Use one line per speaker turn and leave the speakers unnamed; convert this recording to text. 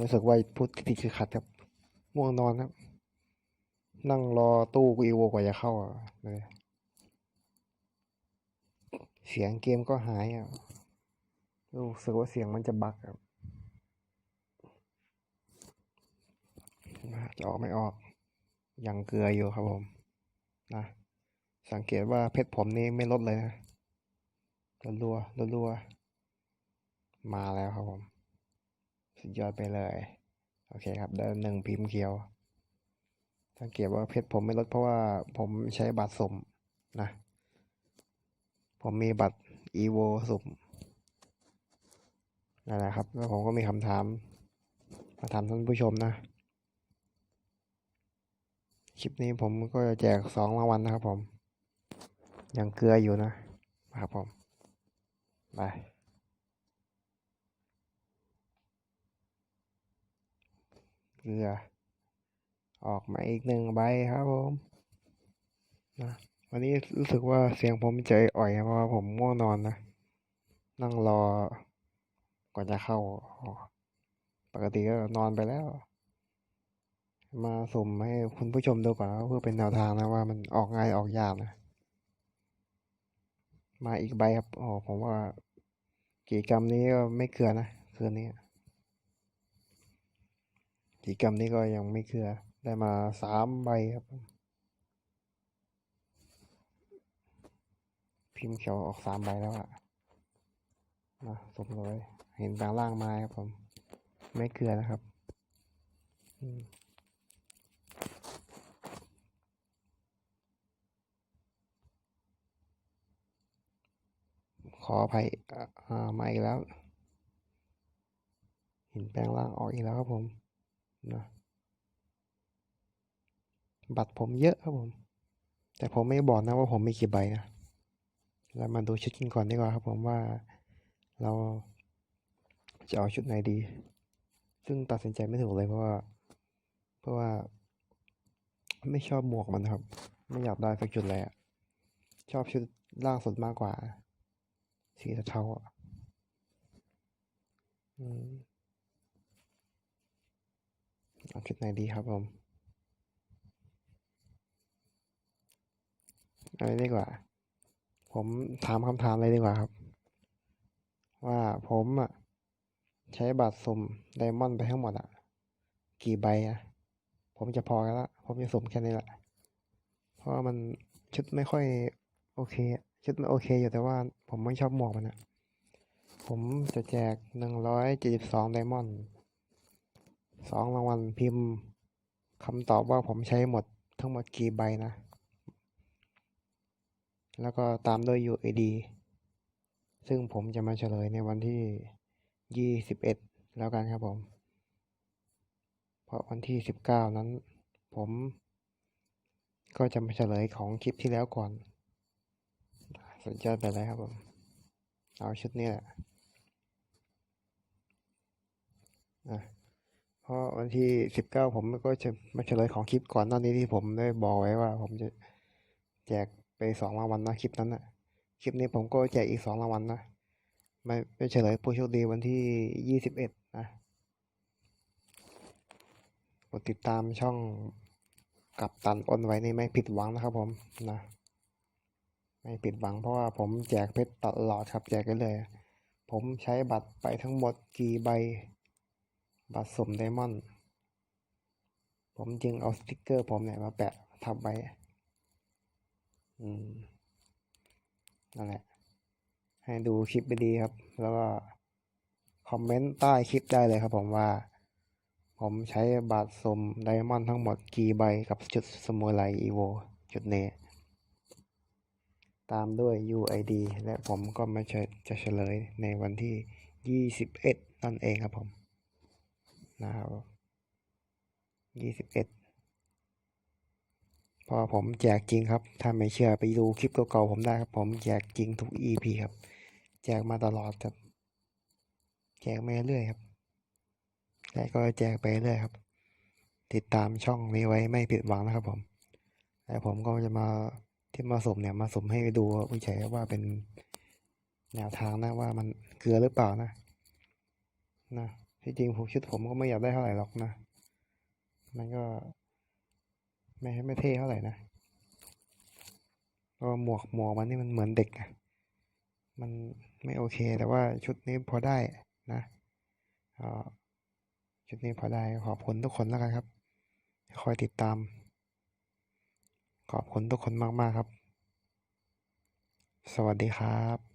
รู้สึกว่าพูดติดๆขัดครับง่วงนอนครับ นั่งรอตู้อีโวกว่าจะเข้าอะเลยเสียงเกมก็หายอะรู้สึกว่าเสียงมันจะบักครับจะออกไม่ออก ยังเกลืออยู่ครับผมนะสังเกตว่าเพชรผมนี่ไม่ลดเลยนะรัวๆรัวๆมาแล้วครับผม สุดยอดไปเลย โอเคครับเดินหนึ่งพิมพ์เขียว สังเกตว่าเพชรผมไม่ลดเพราะว่าผมใช้บัตรสมนะ ผมมีบัตร evo สุ่มนั่นแหละครับ แล้วผมก็มีคำถาม มาถามท่านผู้ชมนะ คลิปนี้ผมก็จะแจกสองรางวัลนะครับผม ยังเกลืออยู่นะครับผม ไป เกลือ ออกมาอีกหนึ่งใบครับผมนะวันนี้รู้สึกว่าเสียงผมใจอ่อยเพราะผมง่วงนอนนะ นั่งรอ ก่อนจะเข้า ปกติก็นอนไปแล้ว มาสุ่มให้คุณผู้ชมดูก่อนนะเพื่อเป็นแนวทางนะว่ามันออกง่ายออกยากนะ มาอีกใบครับ อ๋อผมว่ากิจกรรมนี้ก็ไม่เกลือนะ คืนนี้ กิจกรรมนี้ก็ยังไม่เกลือ ได้มาสามใบครับ พิมพ์เขียวออกสามใบแล้วอะนะสมเลยเห็นแปลงร่างไม้ครับผม ไม่เกลือนะครับขออภัยอ่ามาอีกแล้ว เห็นแปลงร่างออกอีกแล้วครับผม นะบัตรผมเยอะครับผม แต่ผมไม่บอกนะว่าผมมีกี่ใบนะแล้วมาดูชุดกันก่อนดีกว่าครับผมว่าเราจะเอาชุดไหนดี ซึ่งตัดสินใจไม่ถูกเลยเพราะว่า เพราะว่า ไม่ชอบหมวกมันครับ ไม่อยากได้สักชุดเลยอะชอบชุดล่างสุดมากกว่า สีเทาอะอืม เอาชุดไหนดีครับผมอะไรดีกว่า ผมถามคำถามเลยดีกว่าครับ ว่าผมอะ ใช้บัตรสุ่มไดมอนด์ไปทั้งหมดอะ กี่ใบอะ ผมจะพอกันละผมจะสุ่มแค่นี้แหละ เพราะมันชุดไม่ค่อย โอเค ชุดมันโอเคอยู่แต่ว่าผมไม่ชอบหมวกมันอะ ผมจะแจกหนึ่งร้อยเจ็ดสิบสองไดมอนด์ สองรางวัลพิมพ์คำตอบว่าผมใช้หมดทั้งหมดกี่ใบนะ แล้วก็ตามด้วย UID ซึ่งผมจะมาเฉลยในวันที่ยี่สิบเอ็ดแล้วกันครับผม เพราะวันที่สิบเก้านั้น ผม ก็จะมาเฉลยของคลิปที่แล้วก่อนสนใจไปเลยครับผม เอาชุดนี้แหละ อะ เพราะวันที่สิบเก้าผมก็จะมาเฉลยของคลิปก่อนหน้านี้ที่ผมได้บอกไว้ว่า ผมจะแจกไปสองรางวัลนะคลิปนั้นนะคลิปนี้ผมก็แจกอีกสองรางวัลนะไม่ไม่เฉลยผู้โชคดีวันที่ยี่สิบเอ็ดนะกดติดตามช่องกับตันอ้นไว้ในไม่ผิดหวังนะครับผมนะไม่ผิดหวังเพราะว่าผมแจกเพชรตลอดครับแจกกันเลย ผมใช้บัตรไปทั้งหมดกี่ใบ บัตรสมไดมอนด์ผมจึงเอาสติกเกอร์ผมเนี่ยมาแปะทับไว้ อืม นั่นแหละ ให้ดูคลิปไปดีครับ แล้วก็คอมเมนต์ใต้คลิปได้เลยครับผมว่า ผมใช้บัตรสมไดมอนด์ทั้งหมดกี่ใบกับจุดสมุไรอีโวจุดเนตามด้วย UID และผมก็มาจะเฉลยในวันที่ 21 นั่นเองครับผม นะครับ21เอ็ดพอผมแจกจริงครับ ถ้าไม่เชื่อไปดูคลิปเก่าๆผมได้ครับ ผมแจกจริงทุก EP ครับ แจกมาตลอดครับ แจกมาเรื่อยครับและก็แจกไปเรื่อยครับ ติดตามช่องนี้ไว้ไม่ผิดหวังนะครับผม และผมก็จะมาที่มาสมเนี่ยมาสมให้ดูวิจัยว่าเป็นแนวทางนะว่ามันเกลือหรือเปล่านะนะ ที่จริงผมชุดผมก็ไม่อยากได้เท่าไหร่หรอกนะ มันก็ ไม่ไม่เท่เท่าไหร่นะเพราะว่าหมวกหมวกมันนี่มันเหมือนเด็กอะมันไม่โอเค แต่ว่าชุดนี้พอได้นะชุดนี้พอได้ขอบคุณทุกคนแล้วกันครับ คอยติดตาม ขอบคุณทุกคนมาก ๆ ครับ สวัสดีครับ